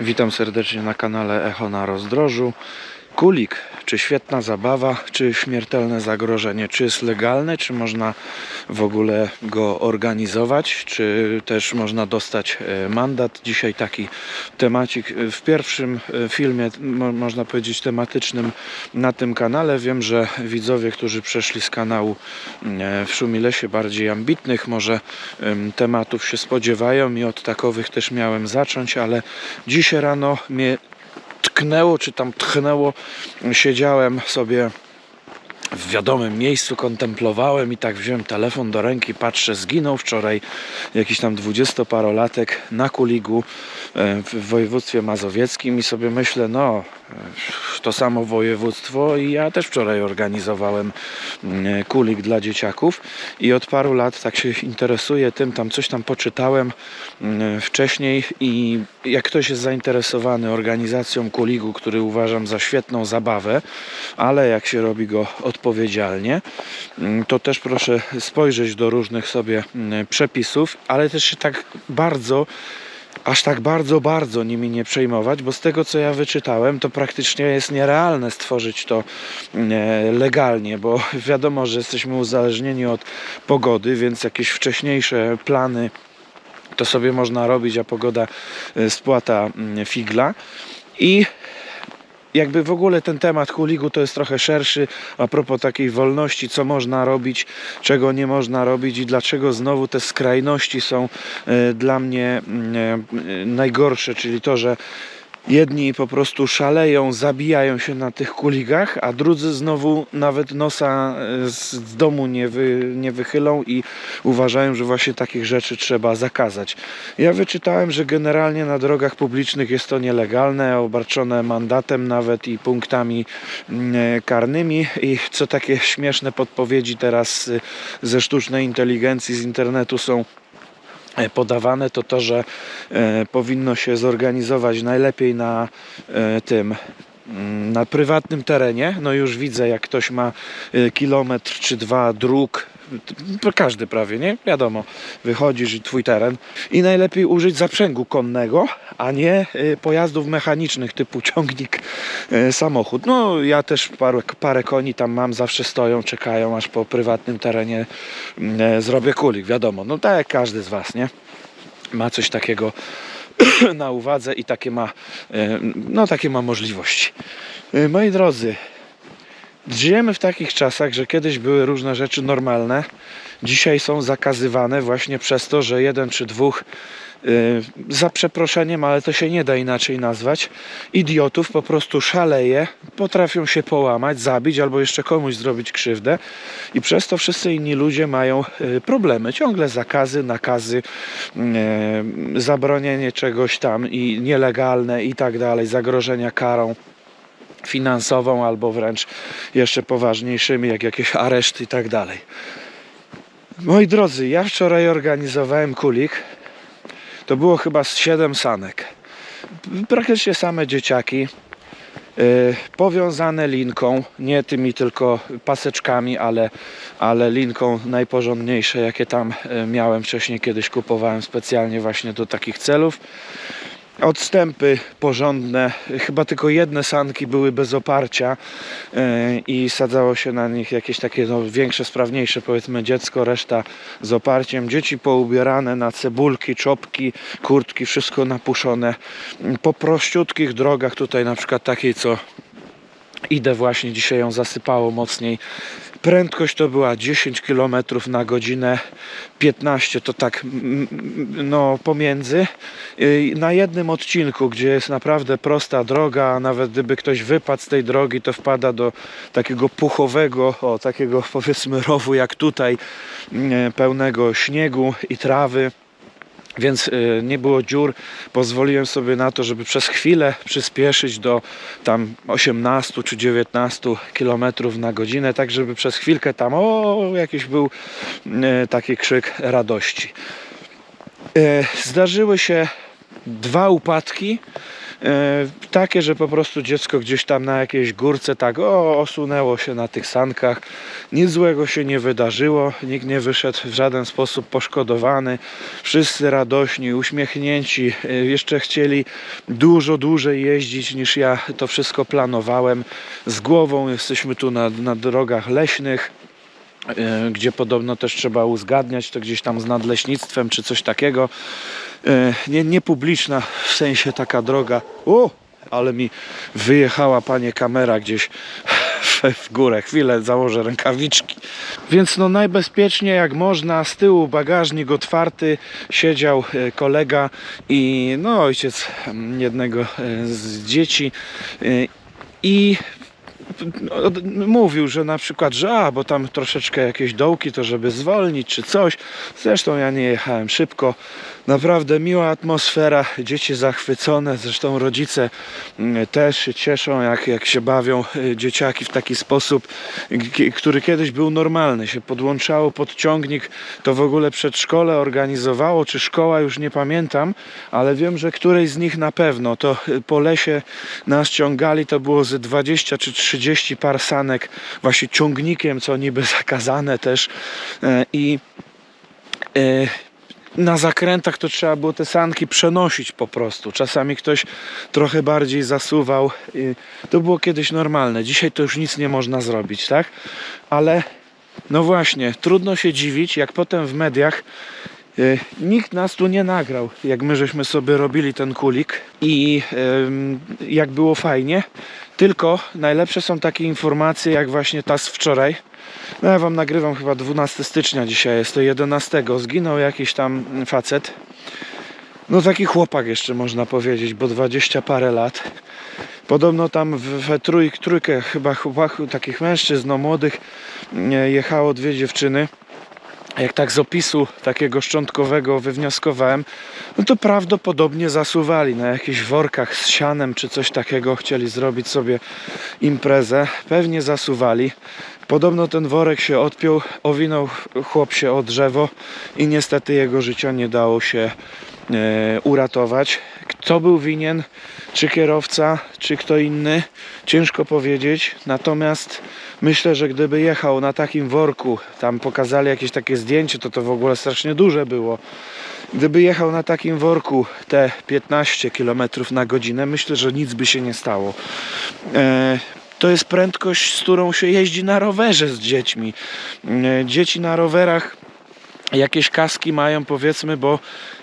Witam serdecznie na kanale Echo na Rozdrożu. Kulik, czy świetna zabawa, czy śmiertelne zagrożenie? Czy jest legalne, czy można w ogóle go organizować, czy też można dostać e, mandat? Dzisiaj taki temacik e, w pierwszym e, filmie, mo- można powiedzieć tematycznym na tym kanale. Wiem, że widzowie, którzy przeszli z kanału e, w Szumilesie bardziej ambitnych, może em, tematów się spodziewają i od takowych też miałem zacząć, ale dzisiaj rano mnie tknęło, czy tam tchnęło, siedziałem sobie w wiadomym miejscu, kontemplowałem i tak wziąłem telefon do ręki, patrzę, zginął wczoraj jakiś tam dwudziestoparolatek na Kuligu e, w województwie mazowieckim i sobie myślę, no to samo województwo i ja też wczoraj organizowałem mm, kulik dla dzieciaków i od paru lat tak się interesuję tym, tam coś tam poczytałem mm, wcześniej i jak ktoś jest zainteresowany organizacją kuligu, który uważam za świetną zabawę, ale jak się robi go odpowiedzialnie, mm, to też proszę spojrzeć do różnych sobie przepisów, ale też się tak bardzo aż tak bardzo, bardzo nimi nie przejmować, bo z tego co ja wyczytałem, to praktycznie jest nierealne stworzyć to e, legalnie, bo wiadomo, że jesteśmy uzależnieni od pogody, więc jakieś wcześniejsze plany to sobie można robić, a pogoda e, spłata mm, figla. I jakby w ogóle ten temat huligu to jest trochę szerszy a propos takiej wolności, co można robić, czego nie można robić i dlaczego znowu te skrajności są e, dla mnie mm, e, najgorsze, czyli to, że jedni po prostu szaleją, zabijają się na tych kuligach, a drudzy znowu nawet nosa e, z domu nie, wy, nie wychylą i uważają, że właśnie takich rzeczy trzeba zakazać. Ja wyczytałem, że generalnie na drogach publicznych jest to nielegalne, obarczone mandatem nawet i punktami mm, e, karnymi i co takie śmieszne podpowiedzi teraz y, ze sztucznej inteligencji z internetu są e, podawane, to to, że e, powinno się zorganizować najlepiej na e, tym mm, na prywatnym terenie. No już widzę, jak ktoś ma e, kilometr czy dwa dróg, każdy prawie, nie? Wiadomo, wychodzisz i twój teren. I najlepiej użyć zaprzęgu konnego, a nie e, pojazdów mechanicznych typu ciągnik, e, samochód. No ja też parę, parę koni tam mam, zawsze stoją, czekają, aż po prywatnym terenie e, zrobię kulik, wiadomo. No tak jak każdy z Was, nie? Ma coś takiego na uwadze i takie ma, no takie ma możliwości. Moi drodzy, żyjemy w takich czasach, że kiedyś były różne rzeczy normalne, dzisiaj są zakazywane właśnie przez to, że jeden czy dwóch y, za przeproszeniem, ale to się nie da inaczej nazwać, idiotów po prostu szaleje, potrafią się połamać, zabić albo jeszcze komuś zrobić krzywdę. I przez to wszyscy inni ludzie mają y, problemy. Ciągle zakazy, nakazy, y, zabronienie czegoś tam i nielegalne i tak dalej, zagrożenia karą finansową albo wręcz jeszcze poważniejszymi, jak jakieś areszty i tak dalej. Moi drodzy, ja wczoraj organizowałem kulik. To było chyba z 7 sanek. Praktycznie same dzieciaki. yy, Powiązane linką, nie tymi tylko paseczkami, ale, ale linką najporządniejsze, jakie tam yy, miałem wcześniej, kiedyś kupowałem specjalnie właśnie do takich celów. Odstępy porządne, chyba tylko jedne sanki były bez oparcia yy, i sadzało się na nich jakieś takie no, większe, sprawniejsze powiedzmy dziecko, reszta z oparciem. Dzieci poubierane na cebulki, czopki, kurtki, wszystko napuszone. Po prościutkich drogach, tutaj na przykład takiej co idę właśnie, dzisiaj ją zasypało mocniej. Prędkość to była 10 km na godzinę, 15 to tak mm, no pomiędzy. Na jednym odcinku, gdzie jest naprawdę prosta droga, a nawet gdyby ktoś wypadł z tej drogi, to wpada do takiego puchowego, o takiego powiedzmy rowu jak tutaj, yy, pełnego śniegu i trawy więc y, nie było dziur. Pozwoliłem sobie na to, żeby przez chwilę przyspieszyć do tam 18 czy 19 km na godzinę, tak żeby przez chwilkę tam o jakiś był y, taki krzyk radości. Y, Zdarzyły się dwa upadki takie, że po prostu dziecko gdzieś tam na jakiejś górce tak o, osunęło się na tych sankach. Nic złego się nie wydarzyło, nikt nie wyszedł w żaden sposób poszkodowany. Wszyscy radośni, uśmiechnięci, e, jeszcze chcieli dużo dłużej jeździć niż ja to wszystko planowałem. Z głową jesteśmy tu na, na drogach leśnych e, gdzie podobno też trzeba uzgadniać to gdzieś tam z nadleśnictwem czy coś takiego. E, Nie, nie publiczna, w sensie taka droga. O, ale mi wyjechała panie kamera gdzieś w, górę. Chwilę założę rękawiczki. Więc no najbezpieczniej jak można, z tyłu bagażnik otwarty, siedział e, kolega i no ojciec mm, jednego e, z dzieci i mówił, że na przykład, że a, bo tam troszeczkę jakieś dołki, to żeby zwolnić czy coś. Zresztą ja nie jechałem szybko. Naprawdę miła atmosfera, dzieci zachwycone, zresztą rodzice mm, też się cieszą, jak, jak się bawią y, dzieciaki w taki sposób, który kiedyś był normalny. Się podłączało pod ciągnik, to w ogóle przedszkole organizowało, czy szkoła, już nie pamiętam, ale wiem, że którejś z nich na pewno. To y, po lesie nas ciągali, to było ze 20 czy 30 par sanek właśnie ciągnikiem, co niby zakazane też E, i e, na zakrętach to trzeba było te sanki przenosić po prostu. Czasami ktoś trochę bardziej zasuwał. To było kiedyś normalne. Dzisiaj to już nic nie można zrobić, tak? Ale no właśnie, trudno się dziwić, jak potem w mediach nikt nas tu nie nagrał, jak my żeśmy sobie robili ten kulik i jak było fajnie. Tylko najlepsze są takie informacje, jak właśnie ta z wczoraj. No ja wam nagrywam chyba 12 stycznia dzisiaj, jest to 11. Zginął jakiś tam facet. No taki chłopak jeszcze można powiedzieć, bo 20 parę lat. Podobno tam we trój, trójkę chyba chłopaków, takich mężczyzn, no młodych, e, jechało dwie dziewczyny. Jak tak z opisu takiego szczątkowego wywnioskowałem, no to prawdopodobnie zasuwali na jakichś workach z sianem czy coś takiego, chcieli zrobić sobie imprezę. Pewnie zasuwali. Podobno ten worek się odpiął, owinął chłop się o drzewo i niestety jego życia nie dało się e, uratować. Kto był winien? Czy kierowca, czy kto inny? Ciężko powiedzieć. Natomiast myślę, że gdyby jechał na takim worku, tam pokazali jakieś takie zdjęcie, to to w ogóle strasznie duże było. Gdyby jechał na takim worku te 15 km na godzinę, myślę, że nic by się nie stało. E, to jest prędkość, z którą się jeździ na rowerze z dziećmi. E, Dzieci na rowerach jakieś kaski mają powiedzmy, bo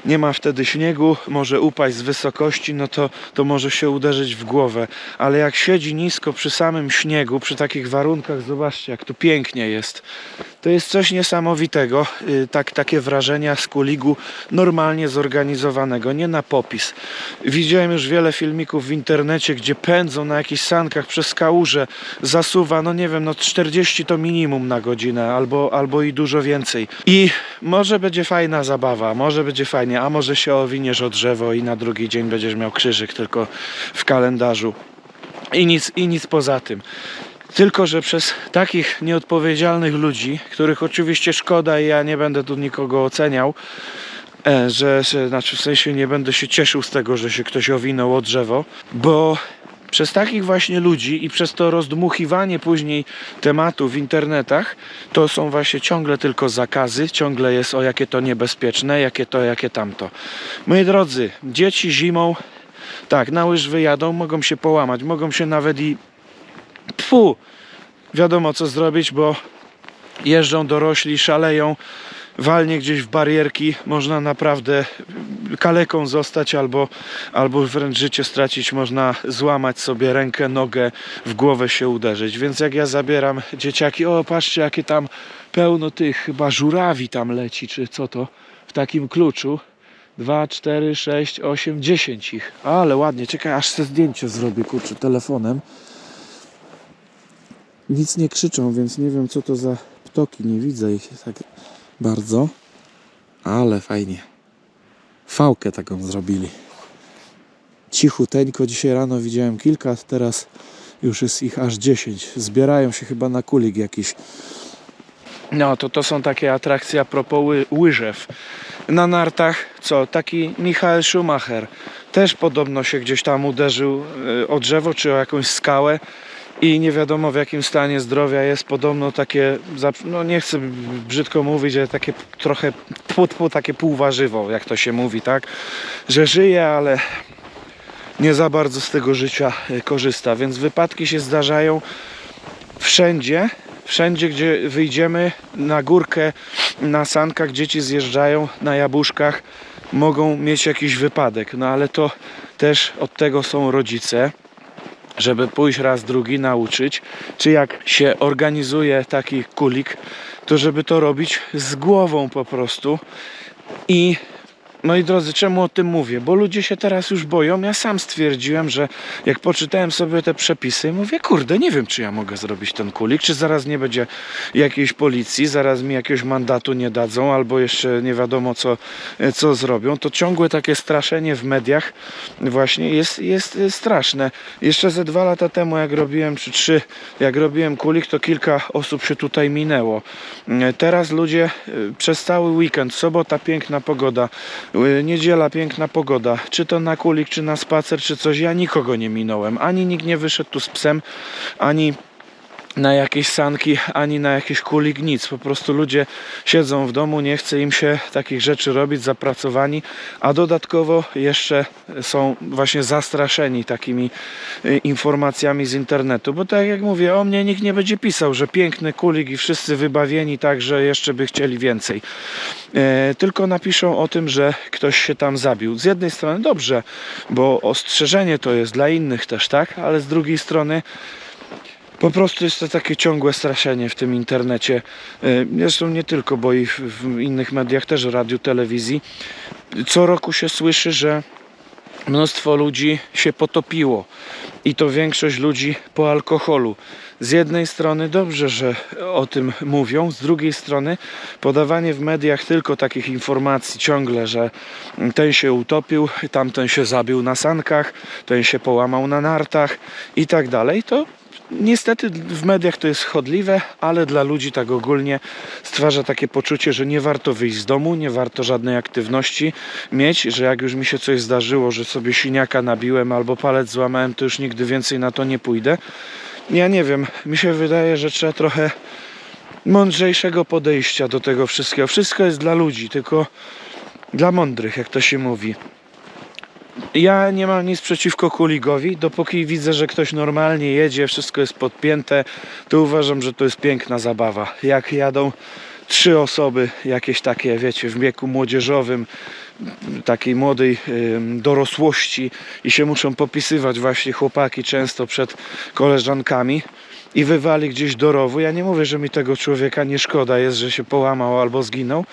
nie ma wtedy śniegu, może upaść z wysokości, no to, to może się uderzyć w głowę. Ale jak siedzi nisko przy samym śniegu, przy takich warunkach, zobaczcie jak tu pięknie jest. To jest coś niesamowitego, y, tak, takie wrażenia z kuligu normalnie zorganizowanego, nie na popis. Widziałem już wiele filmików w internecie, gdzie pędzą na jakichś sankach przez kałuże, zasuwa, no nie wiem, no 40 to minimum na godzinę, albo, albo i dużo więcej. I może będzie fajna zabawa, może będzie fajnie, a może się owiniesz o drzewo i na drugi dzień będziesz miał krzyżyk tylko w kalendarzu. I nic, i nic poza tym. Tylko, że przez takich nieodpowiedzialnych ludzi, których oczywiście szkoda i ja nie będę tu nikogo oceniał, e, że, znaczy w sensie nie będę się cieszył z tego, że się ktoś owinął o drzewo, bo przez takich właśnie ludzi i przez to rozdmuchiwanie później tematu w internetach, to są właśnie ciągle tylko zakazy, ciągle jest o jakie to niebezpieczne, jakie to, jakie tamto. Moi drodzy, dzieci zimą, tak, na łyż wyjadą, mogą się połamać, mogą się nawet i Fu! Wiadomo co zrobić, bo jeżdżą dorośli, szaleją, walnie gdzieś w barierki, można naprawdę kaleką zostać albo, albo wręcz życie stracić, można złamać sobie rękę, nogę, w głowę się uderzyć. Więc jak ja zabieram dzieciaki, o patrzcie jakie tam pełno tych chyba żurawi tam leci, czy co to, w takim kluczu. 2, 4, 6, 8, 10 ich. Ale ładnie, czekaj aż te zdjęcie zrobię, kurczę, telefonem. Nic nie krzyczą, więc nie wiem co to za ptoki, nie widzę ich tak bardzo. Ale fajnie. Fałkę taką zrobili. Cichuteńko, dzisiaj rano widziałem kilka, teraz już jest ich aż 10. Zbierają się chyba na kulik jakiś. No to to są takie atrakcje a propos ły, łyżew. Na nartach co? Taki Michael Schumacher też podobno się gdzieś tam uderzył e, o drzewo czy o jakąś skałę i nie wiadomo w jakim stanie zdrowia jest. Podobno takie, no nie chcę brzydko mówić, ale takie trochę tfu, takie półwarzywo, jak to się mówi, tak? Że żyje, ale nie za bardzo z tego życia e, korzysta, więc wypadki się zdarzają wszędzie, wszędzie gdzie wyjdziemy na górkę, na sankach dzieci zjeżdżają, na jabłuszkach mogą mieć jakiś wypadek, no ale to też od tego są rodzice, żeby pójść raz, drugi, nauczyć, czy jak się organizuje taki kulik, to żeby to robić z głową po prostu i Moi drodzy, czemu o tym mówię? Bo ludzie się teraz już boją. Ja sam stwierdziłem, że jak poczytałem sobie te przepisy, mówię, kurde, nie wiem, czy ja mogę zrobić ten kulik, czy zaraz nie będzie jakiejś policji, zaraz mi jakiegoś mandatu nie dadzą, albo jeszcze nie wiadomo, co, co zrobią. To ciągłe takie straszenie w mediach właśnie jest, jest straszne. Jeszcze ze dwa lata temu, jak robiłem, czy trzy, jak robiłem kulik, to kilka osób się tutaj minęło. Teraz ludzie y, przez cały weekend, sobota piękna pogoda, niedziela piękna pogoda, czy to na kulik, czy na spacer, czy coś, ja nikogo nie minąłem. Ani nikt nie wyszedł tu z psem, ani na jakieś sanki, ani na jakiś kulik, nic. Po prostu ludzie siedzą w domu, nie chce im się takich rzeczy robić, zapracowani, a dodatkowo jeszcze są właśnie zastraszeni takimi y, informacjami z internetu, bo tak jak mówię, o mnie nikt nie będzie pisał, że piękny kulik i wszyscy wybawieni tak, że jeszcze by chcieli więcej. E, tylko napiszą o tym, że ktoś się tam zabił. Z jednej strony dobrze, bo ostrzeżenie to jest dla innych też, tak? Ale z drugiej strony po prostu jest to takie ciągłe straszenie w tym internecie. E, Zresztą nie tylko, bo i w, innych mediach też, radiu, telewizji. Co roku się słyszy, że mnóstwo ludzi się potopiło i to większość ludzi po alkoholu. Z jednej strony dobrze, że o tym mówią, z drugiej strony podawanie w mediach tylko takich informacji ciągle, że ten się utopił, tamten się zabił na sankach, ten się połamał na nartach i tak dalej, to Niestety w mediach to jest chodliwe, ale dla ludzi tak ogólnie stwarza takie poczucie, że nie warto wyjść z domu, nie warto żadnej aktywności mieć, że jak już mi się coś zdarzyło, że sobie siniaka nabiłem albo palec złamałem, to już nigdy więcej na to nie pójdę. Ja nie wiem, mi się wydaje, że trzeba trochę mądrzejszego podejścia do tego wszystkiego. Wszystko jest dla ludzi, tylko dla mądrych, jak to się mówi. Ja nie mam nic przeciwko kuligowi, dopóki widzę, że ktoś normalnie jedzie, wszystko jest podpięte, to uważam, że to jest piękna zabawa. Jak jadą trzy osoby, jakieś takie, wiecie, w wieku młodzieżowym, takiej młodej dorosłości i się muszą popisywać właśnie chłopaki często przed koleżankami i wywali gdzieś do rowu. Ja nie mówię, że mi tego człowieka nie szkoda jest, że się połamał albo zginął,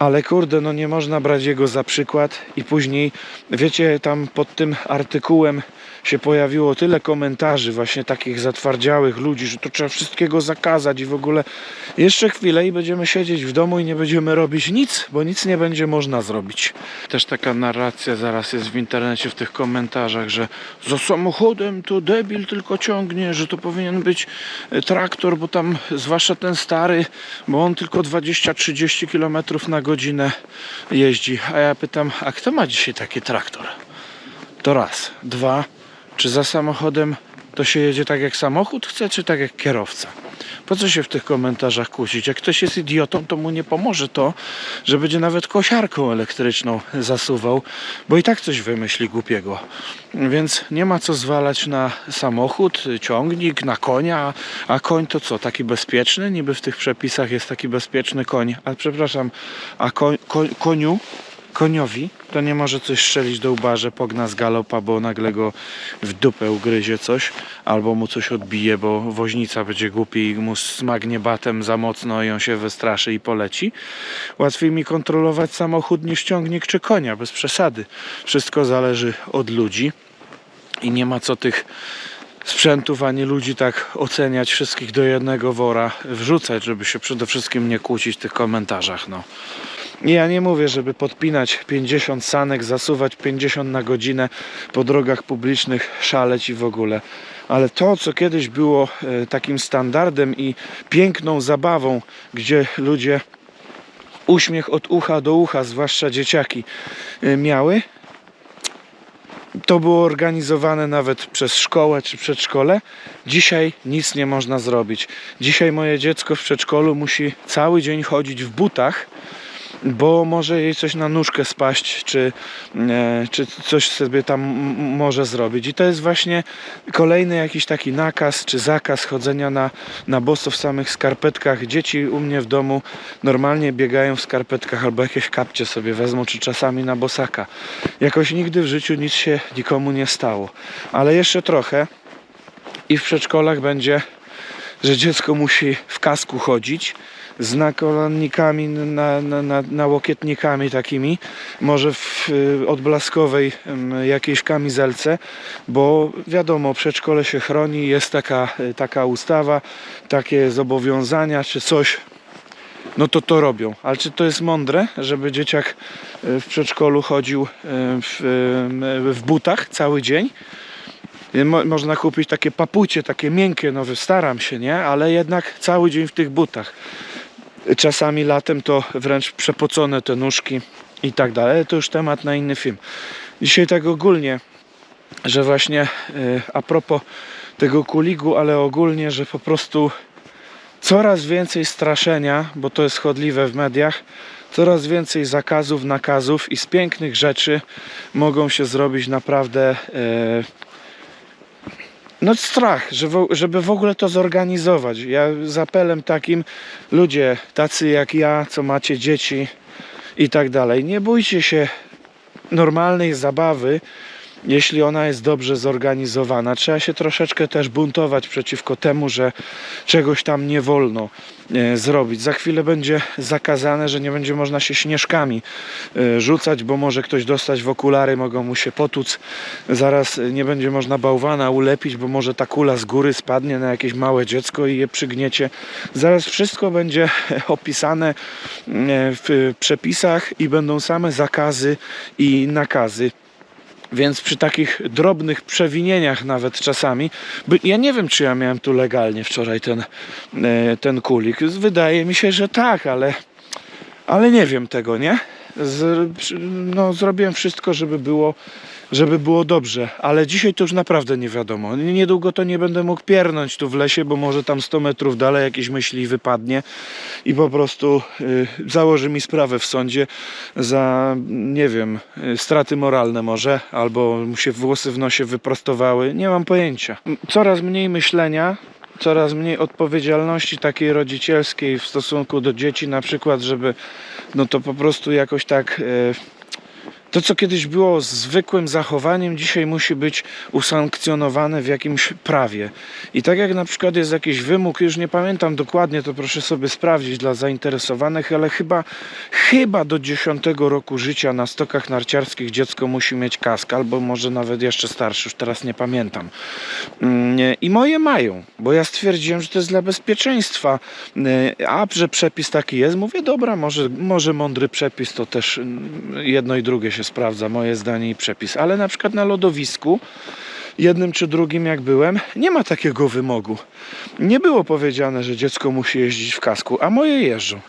ale kurde, no nie można brać jego za przykład i później, wiecie, tam pod tym artykułem się pojawiło tyle komentarzy właśnie takich zatwardziałych ludzi, że to trzeba wszystkiego zakazać i w ogóle jeszcze chwilę i będziemy siedzieć w domu i nie będziemy robić nic, bo nic nie będzie można zrobić. Też taka narracja zaraz jest w internecie, w tych komentarzach, że za samochodem to debil tylko ciągnie, że to powinien być e, traktor, bo tam zwłaszcza ten stary, bo on tylko 20-30 km na godzinę jeździ. A ja pytam, a kto ma dzisiaj taki traktor? To raz. Dwa, czy za samochodem to się jedzie tak jak samochód chce, czy tak jak kierowca? Po co się w tych komentarzach kłócić? Jak ktoś jest idiotą, to mu nie pomoże to, że będzie nawet kosiarką elektryczną zasuwał, bo i tak coś wymyśli głupiego. Więc nie ma co zwalać na samochód, ciągnik, na konia, a koń to co, taki bezpieczny? Niby w tych przepisach jest taki bezpieczny koń, ale przepraszam, a koń, koń, koniu koniowi, to nie może coś strzelić do łba, że pogna z galopa, bo nagle go w dupę ugryzie coś, albo mu coś odbije, bo woźnica będzie głupi i mu smagnie batem za mocno i on się wystraszy i poleci. Łatwiej mi kontrolować samochód niż ciągnik czy konia, bez przesady. Wszystko zależy od ludzi i nie ma co tych sprzętów ani ludzi tak oceniać wszystkich do jednego wora wrzucać, żeby się przede wszystkim nie kłócić w tych komentarzach. No. Ja nie mówię, żeby podpinać 50 sanek, zasuwać 50 na godzinę po drogach publicznych, szaleć i w ogóle. Ale to, co kiedyś było e, takim standardem i piękną zabawą, gdzie ludzie uśmiech od ucha do ucha, zwłaszcza dzieciaki, e, miały, to było organizowane nawet przez szkołę czy przedszkole. Dzisiaj nic nie można zrobić. Dzisiaj moje dziecko w przedszkolu musi cały dzień chodzić w butach, bo może jej coś na nóżkę spaść, czy, e, czy coś sobie tam może zrobić. I to jest właśnie kolejny jakiś taki nakaz czy zakaz chodzenia na, na boso w samych skarpetkach. Dzieci u mnie w domu normalnie biegają w skarpetkach albo jakieś kapcie sobie wezmą, czy czasami na bosaka. Jakoś nigdy w życiu nic się nikomu nie stało. Ale jeszcze trochę i w przedszkolach będzie, że dziecko musi w kasku chodzić z nakolannikami, na, na, na, na łokietnikami takimi, może w y, odblaskowej jakiejś kamizelce, bo wiadomo, przedszkole się chroni, jest taka, y, taka ustawa, takie zobowiązania czy coś, no to to robią. Ale czy to jest mądre, żeby dzieciak y, w przedszkolu chodził w, w butach cały dzień? Y, Mo, można kupić takie papucie, takie miękkie, no staram się, nie? Ale jednak cały dzień w tych butach. Czasami latem to wręcz przepocone te nóżki i tak dalej. Ale To już temat na inny film. Dzisiaj tak ogólnie, że właśnie y, a propos tego kuligu, ale ogólnie, że po prostu coraz więcej straszenia, bo to jest chodliwe w mediach, coraz więcej zakazów, nakazów i z pięknych rzeczy mogą się zrobić naprawdę e, no strach, żeby w ogóle to zorganizować. Ja z apelem takim, ludzie tacy jak ja, co macie dzieci i tak dalej, nie bójcie się normalnej zabawy, jeśli ona jest dobrze zorganizowana. Trzeba się troszeczkę też buntować przeciwko temu, że czegoś tam nie wolno e, zrobić. Za chwilę będzie zakazane, że nie będzie można się śnieżkami e, rzucać, bo może ktoś dostać w okulary, mogą mu się potłuc. Zaraz e, nie będzie można bałwana ulepić, bo może ta kula z góry spadnie na jakieś małe dziecko i je przygniecie. Zaraz wszystko będzie opisane w przepisach i będą same zakazy i nakazy. Więc przy takich drobnych przewinieniach nawet czasami, ja nie wiem czy ja miałem tu legalnie wczoraj ten, e, ten kulik. Wydaje mi się, że tak, ale, ale nie wiem tego, nie? Z, no, zrobiłem wszystko, żeby było, żeby było dobrze, ale dzisiaj to już naprawdę nie wiadomo. Niedługo to nie będę mógł piernąć tu w lesie, bo może tam 100 metrów dalej jakiś myśli wypadnie i po prostu y, założy mi sprawę w sądzie za, nie wiem, y, straty moralne może, albo mu się włosy w nosie wyprostowały, nie mam pojęcia. Coraz mniej myślenia, coraz mniej odpowiedzialności takiej rodzicielskiej w stosunku do dzieci, na przykład, żeby no to po prostu jakoś tak... y, to, co kiedyś było zwykłym zachowaniem, dzisiaj musi być usankcjonowane w jakimś prawie. I tak jak na przykład jest jakiś wymóg, już nie pamiętam dokładnie, to proszę sobie sprawdzić dla zainteresowanych, ale chyba, chyba do 10 roku życia na stokach narciarskich dziecko musi mieć kask, albo może nawet jeszcze starszy, już teraz nie pamiętam. Mm, I moje mają, bo ja stwierdziłem, że to jest dla bezpieczeństwa. Y, A że przepis taki jest, mówię, dobra, może, może mądry przepis to też mm, jedno i drugie się sprawdza, moje zdanie i przepis. Ale na przykład na lodowisku, jednym czy drugim jak byłem, nie ma takiego wymogu. Nie było powiedziane, że dziecko musi jeździć w kasku, a moje jeżdżą.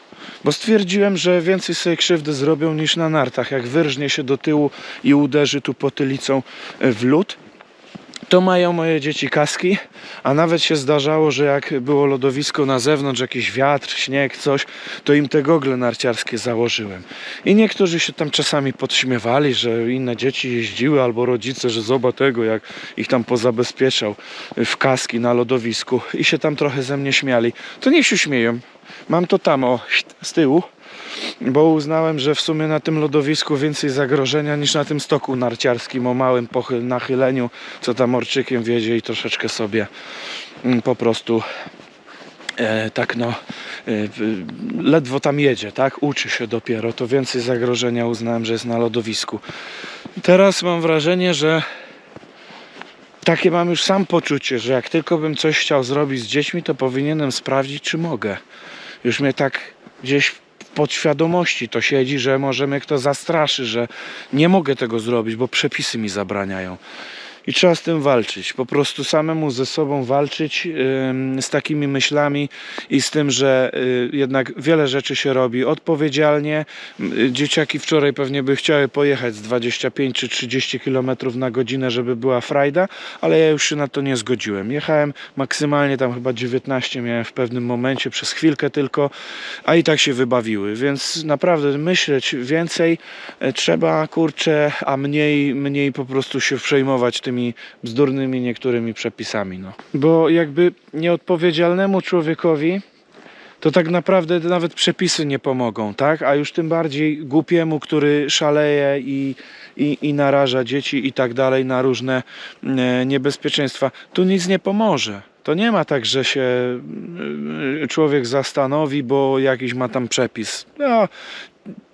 Bo stwierdziłem, że więcej sobie krzywdy zrobią niż na nartach. Jak wyrżnie się do tyłu i uderzy tu potylicą w lód, to mają moje dzieci kaski, a nawet się zdarzało, że jak było lodowisko na zewnątrz, jakiś wiatr, śnieg, coś, to im te gogle narciarskie założyłem. I niektórzy się tam czasami podśmiewali, że inne dzieci jeździły, albo rodzice, że zobacz tego, jak ich tam pozabezpieczał w kaski na lodowisku i się tam trochę ze mnie śmiali. To niech się śmieją. Mam to tam, o, z tyłu bo uznałem, że w sumie na tym lodowisku więcej zagrożenia niż na tym stoku narciarskim o małym pochyl, nachyleniu, co tam orczykiem wiedzie i troszeczkę sobie mm, po prostu e, tak no e, ledwo tam jedzie, tak? Uczy się dopiero, to więcej zagrożenia uznałem, że jest na lodowisku. Teraz mam wrażenie, że takie mam już sam poczucie, że jak tylko bym coś chciał zrobić z dziećmi, to powinienem sprawdzić, czy mogę. Już mnie tak gdzieś podświadomości to siedzi, że może mnie kto zastraszy, że nie mogę tego zrobić, bo przepisy mi zabraniają. I trzeba z tym walczyć. Po prostu samemu ze sobą walczyć z takimi myślami i z tym, że y, jednak wiele rzeczy się robi odpowiedzialnie. Y, Dzieciaki wczoraj pewnie by chciały pojechać z 25 czy 30 km na godzinę, żeby była frajda, ale ja już się na to nie zgodziłem. Jechałem maksymalnie tam chyba 19 miałem w pewnym momencie, przez chwilkę tylko, a i tak się wybawiły, więc naprawdę myśleć więcej e, trzeba, kurczę, a mniej, mniej po prostu się przejmować tymi bzdurnymi niektórymi przepisami. No. Bo jakby nieodpowiedzialnemu człowiekowi to tak naprawdę nawet przepisy nie pomogą, tak? A już tym bardziej głupiemu, który szaleje i, i, i naraża dzieci i tak dalej na różne e, niebezpieczeństwa. Tu nic nie pomoże. To nie ma tak, że się e, człowiek zastanowi, bo jakiś ma tam przepis. No,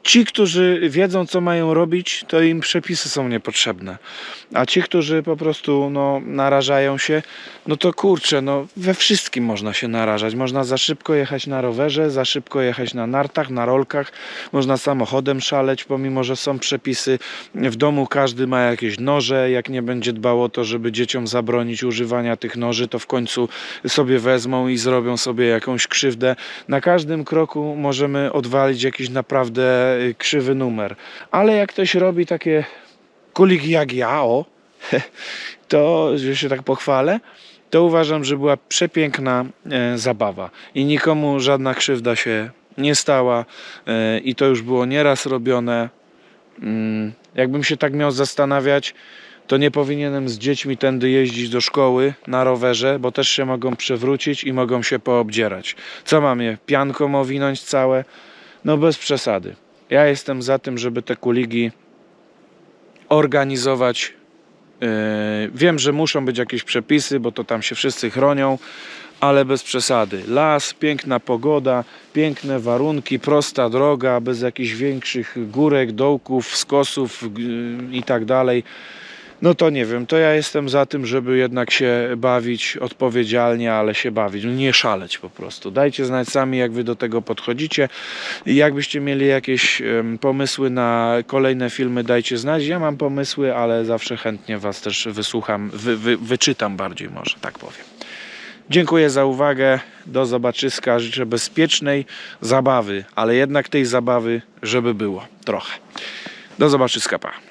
ci, którzy wiedzą, co mają robić, to im przepisy są niepotrzebne. A ci, którzy po prostu no, narażają się, no to kurczę, no, we wszystkim można się narażać. Można za szybko jechać na rowerze, za szybko jechać na nartach, na rolkach, można samochodem szaleć, pomimo że są przepisy. W domu każdy ma jakieś noże. Jak nie będzie dbał o to, żeby dzieciom zabronić używania tych noży, to w końcu sobie wezmą i zrobią sobie jakąś krzywdę. Na każdym kroku możemy odwalić jakiś naprawdę krzywy numer. Ale jak ktoś robi takie kulik jak ja, o, to, że się tak pochwalę, to uważam, że była przepiękna e, zabawa i nikomu żadna krzywda się nie stała e, i to już było nieraz robione. Mm, jakbym się tak miał zastanawiać, to nie powinienem z dziećmi tędy jeździć do szkoły na rowerze, bo też się mogą przewrócić i mogą się poobdzierać. Co mam je pianką owinąć całe? No bez przesady. Ja jestem za tym, żeby te kuligi organizować. Yy, wiem, że muszą być jakieś przepisy, bo to tam się wszyscy chronią, ale bez przesady. Las, piękna pogoda, piękne warunki, prosta droga, bez jakichś większych górek, dołków, skosów yy, i tak dalej. No to nie wiem, to ja jestem za tym, żeby jednak się bawić odpowiedzialnie, ale się bawić, no nie szaleć po prostu. Dajcie znać sami, jak wy do tego podchodzicie. Jakbyście mieli jakieś pomysły na kolejne filmy, dajcie znać. Ja mam pomysły, ale zawsze chętnie was też wysłucham, wy, wy, wyczytam bardziej może, tak powiem. Dziękuję za uwagę. Do zobaczyska. Życzę bezpiecznej zabawy, ale jednak tej zabawy, żeby było trochę. Do zobaczyska, pa.